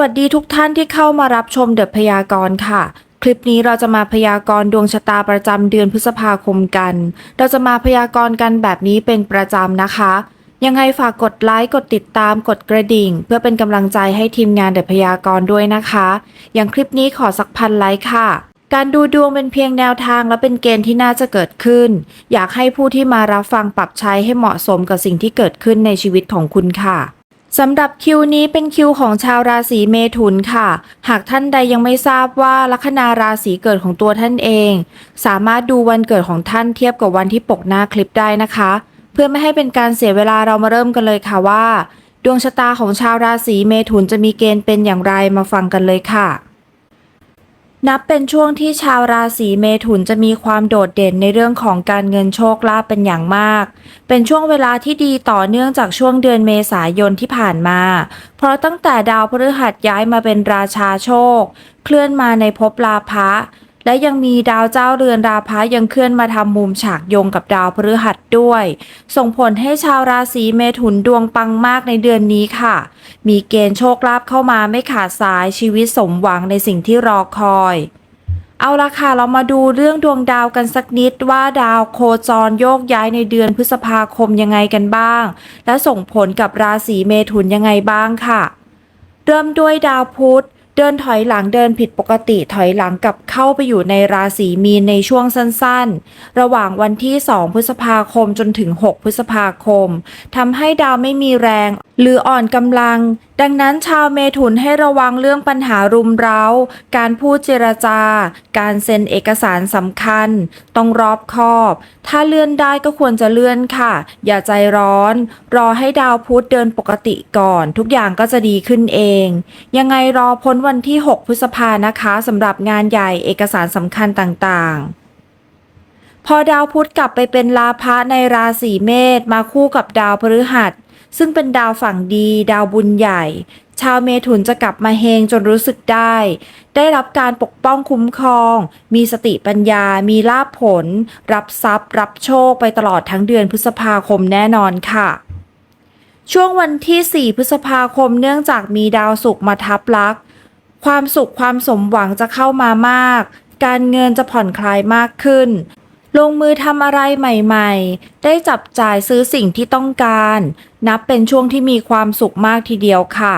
วัสดีทุกท่านที่เข้ามารับชมเดอะพยากรณ์ค่ะ คลิปนี้เราจะมาพยากรณ์ดวงชะตาประจำเดือนพฤษภาคมกัน เราจะมาพยากรณ์กันแบบนี้เป็นประจำนะคะ ยังไงฝากกดไลค์กดติดตามกดกระดิ่ง เพื่อเป็นกำลังใจให้ทีมงานเดอะพยากรณ์ด้วยนะคะ อย่างคลิปนี้ขอสักพันไลค์ค่ะการดูดวงเป็นเพียงแนวทางและเป็นเกณฑ์ที่น่าจะเกิดขึ้น อยากให้ผู้ที่มารับฟังปรับใช้ให้เหมาะสมกับสิ่งที่เกิดขึ้นในชีวิตของคุณค่ะ สำหรับคิวนี้เป็นคิวของชาวราศีเมถุนค่ะ หากท่านใดยังไม่ทราบว่าลัคนาราศีเกิดของตัวท่านเอง สามารถดูวันเกิดของท่านเทียบกับวันที่ปกหน้าคลิปได้นะคะ เพื่อไม่ให้เป็นการเสียเวลาเรามาเริ่มกันเลยค่ะว่า ดวงชะตาของชาวราศีเมถุนจะมีเกณฑ์เป็นอย่างไรมาฟังกันเลยค่ะ นับเป็นช่วงที่ชาวราศีเมถุนจะมีความโดดเด่นในเรื่องของการเงินโชคลาภเป็นอย่างมาก เป็นช่วงเวลาที่ดีต่อเนื่องจากช่วงเดือนเมษายนที่ผ่านมา เพราะตั้งแต่ดาวพฤหัสย้ายมาเป็นราชาโชค เคลื่อนมาในภพลาภะ และยังมีดาวเจ้าเรือนราพะยังเคลื่อนมาทำมุมฉากโยงกับดาวพฤหัสด้วย ส่งผลให้ชาวราศีเมถุนดวงปังมากในเดือนนี้ค่ะ มีเกณฑ์โชคลาภเข้ามาไม่ขาดสายชีวิตสมหวังในสิ่งที่รอคอยเอาละค่ะ เรามาดูเรื่องดวงดาวกันสักนิดว่าดาวโคจรโยกย้ายในเดือนพฤษภาคมยังไงกันบ้าง และส่งผลกับราศีเมถุนยังไงบ้างค่ะ เริ่มด้วยดาวพุธ เดินถอยหลังเดินผิดปกติถอยหลังกลับเข้าไปอยู่ในราศีมีนในช่วงสั้นๆ ระหว่างวันที่ 2 พฤษภาคมจนถึง 6 พฤษภาคมทำให้ดาวไม่มีแรง หรืออ่อนกำลัง ดังนั้นชาวเมถุนให้ระวังเรื่องปัญหารุมเร้า การพูดเจรจา การเซ็นเอกสารสำคัญ ต้องรอบคอบ ถ้าเลื่อนได้ก็ควรจะเลื่อนค่ะ อย่าใจร้อน รอให้ดาวพุธเดินปกติก่อน ทุกอย่างก็จะดีขึ้นเอง ยังไงรอพ้นวันที่ 6 พฤษภานะคะสำหรับงานใหญ่เอกสารสำคัญต่างๆ พอดาวพุธกลับไปเป็นลาภะในราศีเมษมาคู่กับดาวพฤหัส ซึ่งเป็นดาวฝั่งดีดาวบุญใหญ่ ชาวเมถุนจะกลับมาเฮงจนรู้สึกได้ ได้รับการปกป้องคุ้มครอง มีสติปัญญา มีลาภผล รับทรัพย์ รับโชคไปตลอดทั้งเดือนพฤษภาคมแน่นอนค่ะช่วงวันที่ 4 พฤษภาคมเนื่องจากมีดาวศุกร์มาทับลักษ์ ความสุขความสมหวังจะเข้ามามาก การเงินจะผ่อนคลายมากขึ้น ลงมือทำอะไรใหม่ๆ ได้จับจ่ายซื้อสิ่งที่ต้องการ นับเป็นช่วงที่มีความสุขมากทีเดียวค่ะ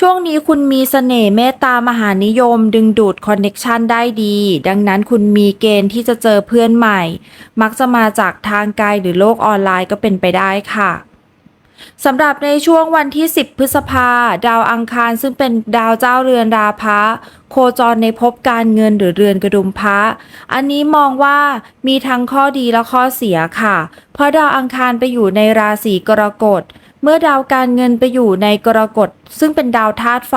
ช่วงนี้คุณมีเสน่ห์เมตตามหานิยม ดึงดูดคอนเน็กชันได้ดี ดังนั้นคุณมีเกณฑ์ที่จะเจอเพื่อนใหม่ มักจะมาจากทางไกลหรือโลกออนไลน์ก็เป็นไปได้ค่ะ สำหรับในช่วงวันที่ 10 พฤษภา ดาวอังคารซึ่งเป็นดาวเจ้าเรือนราพะโคจรในภพการเงินหรือเรือนกระดุมพระ อันนี้มองว่ามีทั้งข้อดีและข้อเสียค่ะ เพราะดาวอังคารไปอยู่ในราศีกรกฎ เมื่อดาวการเงินไปอยู่ในกรกฎ ซึ่งเป็นดาวธาตุไฟ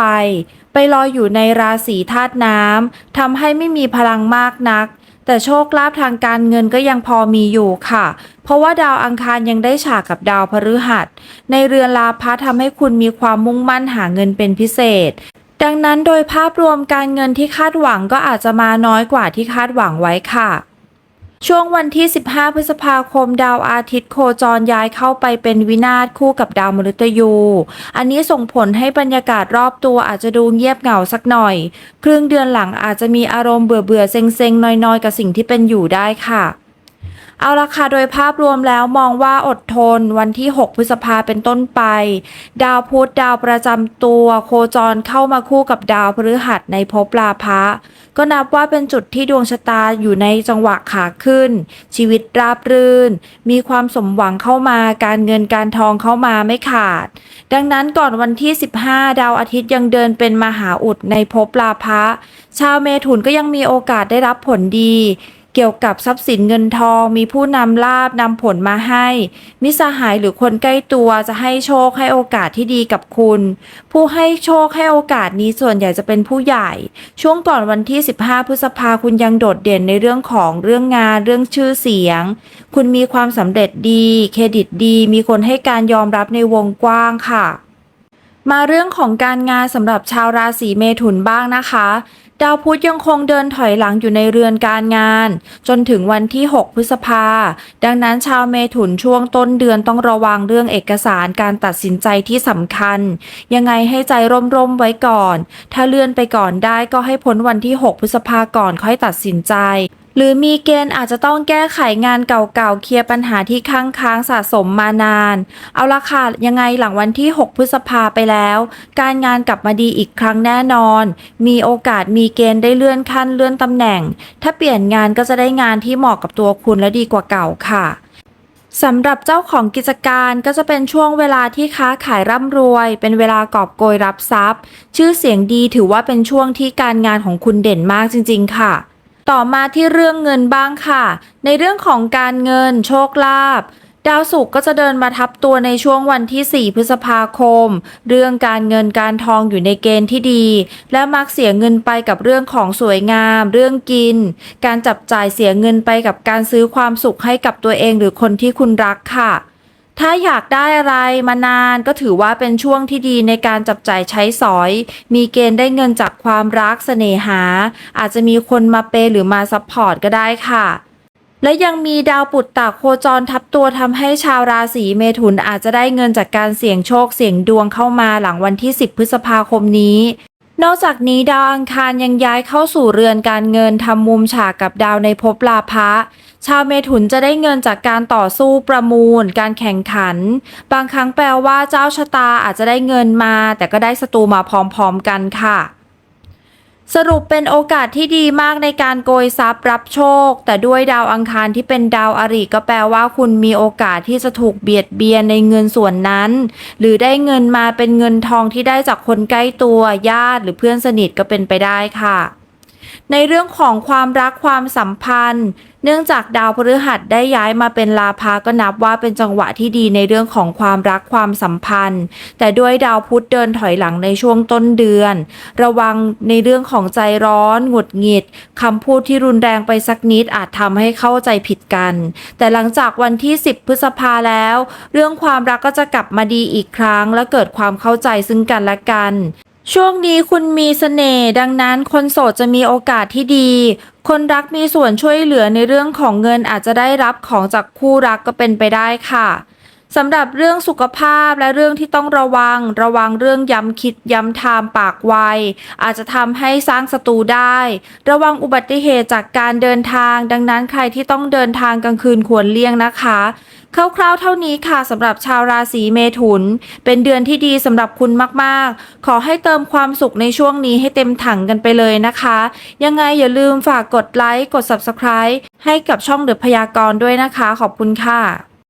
ไปลอยอยู่ในราศีธาตุน้ำทำให้ไม่มีพลังมากนัก แต่โชคลาภทางการเงินก็ยังพอมีอยู่ค่ะ เพราะว่าดาวอังคารยังได้ฉากกับดาวพฤหัส ในเรือนลาภะทำให้คุณมีความมุ่งมั่นหาเงินเป็นพิเศษ ดังนั้นโดยภาพรวมการเงินที่คาดหวังก็อาจจะมาน้อยกว่าที่คาดหวังไว้ค่ะ ช่วงวันที่ 15 พฤษภาคม ดาวอาทิตย์โคจรย้ายเข้าไปเป็นวินาศคู่กับดาวมฤตยู อันนี้ส่งผลให้บรรยากาศรอบตัวอาจจะดูเงียบเหงาสักหน่อย ครึ่งเดือนหลังอาจจะมีอารมณ์เบื่อเบื่อเซ็งเซ็งๆน้อยๆ กับสิ่งที่เป็นอยู่ได้ค่ะ เอาละค่ะโดยภาพรวมแล้วมองว่าอดทนวันที่ 6 พฤษภาเป็นต้นไป ดาวพุธดาวประจำตัว โคจรเข้ามาคู่กับดาวพฤหัสในภพลาภะก็นับว่าเป็นจุดที่ดวงชะตาอยู่ในจังหวะขาขึ้น ชีวิตราบรื่น มีความสมหวังเข้ามาการเงินการทองเข้ามาไม่ขาด ดังนั้นก่อนวันที่ 15 ดาวอาทิตย์ยังเดินเป็นมหาอุดในภพลาภะชาวเมถุนก็ยังมีโอกาสได้รับผลดี เกี่ยวกับทรัพย์สินเงินทอง มีผู้นำลาบนำผลมาให้ มิสหายหรือคนใกล้ตัวจะให้โชคให้โอกาสที่ดีกับคุณ ผู้ให้โชคให้โอกาสนี้ส่วนใหญ่จะเป็นผู้ใหญ่ ช่วงก่อนวันที่ 15 พฤษภาคุณยังโดดเด่นในเรื่องของเรื่องงานเรื่องชื่อเสียง คุณมีความสำเร็จดี เครดิตดี มีคนให้การยอมรับในวงกว้างค่ะมาเรื่องของการงานสำหรับชาวราศีเมถุนบ้างนะคะ ดาวพุธยังคงเดินถอยหลังอยู่ในเรือนการงาน จนถึงวันที่ 6 พฤษภา ดังนั้นชาวเมถุนช่วงต้นเดือนต้องระวังเรื่องเอกสารการตัดสินใจที่สำคัญ ยังไงให้ใจร่มๆไว้ก่อน ถ้าเลื่อนไปก่อนได้ก็ให้พ้นวันที่ 6 พฤษภาก่อนค่อยตัดสินใจ หรือมีเกณฑ์อาจจะต้องแก้ไขงานเก่าๆ เคลียร์ปัญหาที่ค้างค้างสะสมมานาน เอาละค่ะยังไงหลังวันที่ 6 พฤษภาไปแล้ว การงานกลับมาดีอีกครั้งแน่นอน มีโอกาสมีเกณฑ์ได้เลื่อนขั้นเลื่อนตำแหน่ง ถ้าเปลี่ยนงานก็จะได้งานที่เหมาะกับตัวคุณและดีกว่าเก่าค่ะสำหรับเจ้าของกิจการก็จะเป็นช่วงเวลาที่ค้าขายร่ำรวย เป็นเวลากอบโกยรับทรัพย์ ชื่อเสียงดีถือว่าเป็นช่วงที่การงานของคุณเด่นมากจริง ๆ ค่ะ ต่อมาที่เรื่องเงินบ้างค่ะ ในเรื่องของการเงินโชคลาภดาวศุกร์ก็จะเดินมาทับตัวในช่วงวันที่ 4 พฤษภาคม เรื่องการเงินการทองอยู่ในเกณฑ์ที่ดี และมักเสียเงินไปกับเรื่องของสวยงาม เรื่องกิน การจับจ่ายเสียเงินไปกับการซื้อความสุขให้กับตัวเองหรือคนที่คุณรักค่ะ ถ้าอยากได้อะไรมานานก็ถือว่าเป็นช่วงที่ดีในการจับจ่ายใช้สอย มีเกณฑ์ได้เงินจากความรักเสน่หา อาจจะมีคนมาเปย์หรือมาซัพพอร์ตก็ได้ค่ะ และยังมีดาวปุตตะโคจรทับตัวทำให้ชาวราศีเมถุนอาจจะได้เงินจากการเสี่ยงโชคเสี่ยงดวงเข้ามาหลังวันที่ 10 พฤษภาคมนี้ นอกจากนี้ดาวอังคารยังย้ายเข้าสู่เรือนการเงินทำมุมฉากกับดาวในภพลาภะชาวเมถุนจะได้เงินจากการต่อสู้ประมูล การแข่งขัน บางครั้งแปลว่าเจ้าชะตาอาจจะได้เงินมา แต่ก็ได้ศัตรูมาพร้อมๆกันค่ะ สรุปเป็นโอกาสที่ดีมากในการโกยทรัพย์รับโชค แต่ด้วยดาวอังคารที่เป็นดาวอริก็แปลว่าคุณมีโอกาสที่จะถูกเบียดเบียนในเงินส่วนนั้น หรือได้เงินมาเป็นเงินทองที่ได้จากคนใกล้ตัวญาติหรือเพื่อนสนิทก็เป็นไปได้ค่ะ ในเรื่องของความรักความสัมพันธ์ เนื่องจากดาวพฤหัสได้ย้ายมาเป็นลาภาก็นับว่าเป็นจังหวะที่ดีในเรื่องของความรักความสัมพันธ์ แต่ด้วยดาวพุธเดินถอยหลังในช่วงต้นเดือน ระวังในเรื่องของใจร้อน หงุดหงิดคำพูดที่รุนแรงไปสักนิดอาจทำให้เข้าใจผิดกัน แต่หลังจากวันที่ 10 พฤษภาแล้ว เรื่องความรักก็จะกลับมาดีอีกครั้ง และเกิดความเข้าใจซึ่งกันและกันช่วงนี้คุณมีเสน่ห์ดังนั้นคนโสดจะมีโอกาสที่ดี คนรักมีส่วนช่วยเหลือในเรื่องของเงินอาจจะได้รับของจากคู่รักก็เป็นไปได้ค่ะสำหรับเรื่องสุขภาพและเรื่องที่ต้องระวัง ระวังเรื่องย้ำคิดย้ำทามปากไวอาจจะทำให้สร้างศัตรูได้ ระวังอุบัติเหตุจากการเดินทาง ดังนั้นใครที่ต้องเดินทางกลางคืนควรเลี่ยงนะคะ คร่าวๆเท่านี้ค่ะสำหรับชาวราศีเมถุน เป็นเดือนที่ดีสำหรับคุณมากๆ ขอให้เติมความสุขในช่วงนี้ให้เต็มถังกันไปเลยนะคะ ยังไงอย่าลืมฝากกดไลค์กด Subscribe ให้กับช่องเดอพยากรณ์ด้วยนะคะ ขอบคุณค่ะ